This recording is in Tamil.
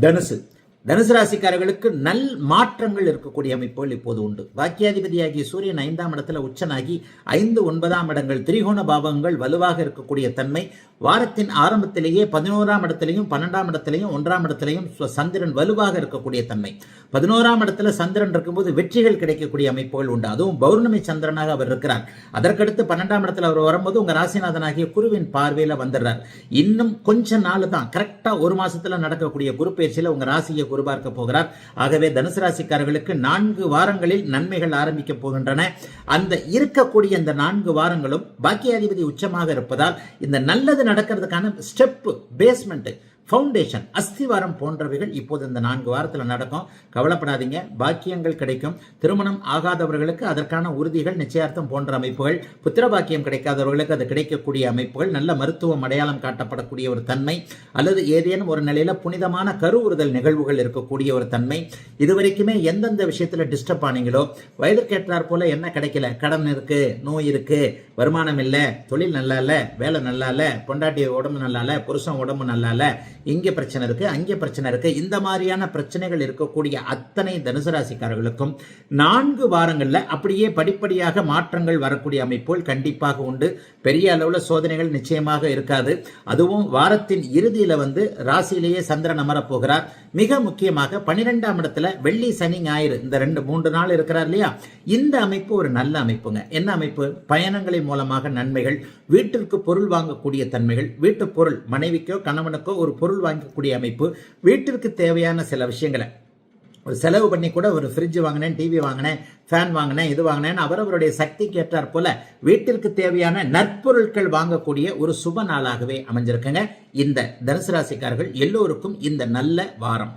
தனுசு தனுசு ராசிக்காரர்களுக்கு நல் மாற்றங்கள் இருக்கக்கூடிய அமைப்புகள் இப்போது உண்டு. வாக்கியாதிபதியாகிய சூரியன் ஐந்தாம் இடத்துல உச்சனாகி ஐந்து ஒன்பதாம் இடங்கள் திரிகோண பாவங்கள் வலுவாக இருக்கக்கூடிய தன்மை. வாரத்தின் ஆரம்பத்திலேயே பதினோராம் இடத்திலையும் பன்னெண்டாம் இடத்திலையும் ஒன்றாம் இடத்திலையும் சந்திரன் வலுவாக இருக்கக்கூடிய தன்மை. பதினோராம் இடத்துல சந்திரன் இருக்கும்போது வெற்றிகள் கிடைக்கக்கூடிய அமைப்புகள் உண்டு. அதுவும் பௌர்ணமி சந்திரனாக அவர் இருக்கிறார். அதற்கடுத்து பன்னெண்டாம் இடத்துல அவர் வரும்போது உங்க ராசிநாதனாகிய குருவின் பார்வையில வந்துடுறார். இன்னும் கொஞ்ச நாள் தான் கரெக்டா ஒரு மாசத்துல நடக்கக்கூடிய குரு பயிற்சியில உங்க ராசியை குரு பார்க்க போகிறார். ஆகவே தனுசு ராசிக்காரர்களுக்கு நான்கு வாரங்களில் நன்மைகள் ஆரம்பிக்க போகின்றன. அந்த இருக்கக்கூடிய இந்த நான்கு வாரங்களும் பாக்கியாதிபதி உச்சமாக இருப்பதால் இந்த நல்லது நடக்கிறதுக்கான ஸ்டெப் பேஸ்மெண்ட்டு ஃபவுண்டேஷன் அஸ்திவாரம் போன்றவைகள் இப்போது இந்த நான்கு வாரத்தில் நடக்கும். கவலைப்படாதீங்க பாக்கியங்கள் கிடைக்கும். திருமணம் ஆகாதவர்களுக்கு அதற்கான உறுதிகள் நிச்சயார்த்தம் போன்ற அமைப்புகள் புத்திர பாக்கியம் கிடைக்காதவர்களுக்கு அது கிடைக்கக்கூடிய அமைப்புகள் நல்ல மருத்துவம் அடையாளம் காட்டப்படக்கூடிய ஒரு தன்மை அல்லது ஏதேனும் ஒரு நிலையில புனிதமான கருவுறுதல் நிகழ்வுகள் இருக்கக்கூடிய ஒரு தன்மை இதுவரைக்குமே எந்தெந்த விஷயத்தில் டிஸ்டர்ப் ஆனீங்களோ வயதிற்கேற்றார் போல என்ன கிடைக்கல? கடன் இருக்கு நோய் இருக்கு வருமானம் இல்லை தொழில் நல்லா இல்லை வேலை நல்லா இல்லை பொண்டாட்டி உடம்பு நல்லா இல்லை புருஷன் உடம்பு நல்லா இல்லை இங்கே பிரச்சனை இருக்குது அங்கே பிரச்சனை இருக்குது இந்த மாதிரியான பிரச்சனைகள் இருக்கக்கூடிய அத்தனை தனுசு ராசிக்காரர்களுக்கும் நான்கு வாரங்களில் அப்படியே படிப்படியாக மாற்றங்கள் வரக்கூடிய அமைப்புகள் கண்டிப்பாக உண்டு. பெரிய அளவில் சோதனைகள் நிச்சயமாக இருக்காது. அதுவும் வாரத்தின் இறுதியில் வந்து ராசியிலேயே சந்திரன் அமரப் போகிறார் மிக முக்கியமாக பனிரெண்டாம் இடத்துல வெள்ளி சனி ஞாயிறு இந்த ரெண்டு மூன்று நாள் இருக்கிறார் இல்லையா? இந்த அமைப்பு ஒரு நல்ல அமைப்புங்க. என்ன அமைப்பு? பயணங்களை மூலமாக நன்மைகள் வீட்டிற்கு பொருள் வாங்கக்கூடிய தன்மைகள் வீட்டு பொருள் மனைவிக்கோ கணவனுக்கோ ஒரு பொருள் வாங்கக்கூடிய அமைப்பு வீட்டிற்கு தேவையான சில விஷயங்களை. ஒரு செலவு பண்ணி கூட ஒரு ஃப்ரிட்ஜ் வாங்கினேன் டிவி வாங்கினேன் ஃபேன் வாங்கினேன் இது வாங்கினேன் அவரவருடைய சக்திக்கு கேட்டார் போல வீட்டிற்கு தேவையான நற்பொருட்கள் வாங்கக்கூடிய ஒரு சுப நாளாகவே அமைஞ்சிருக்குங்க. இந்த தனுசு ராசிக்காரர்கள் எல்லோருக்கும் இந்த நல்ல வாரம்.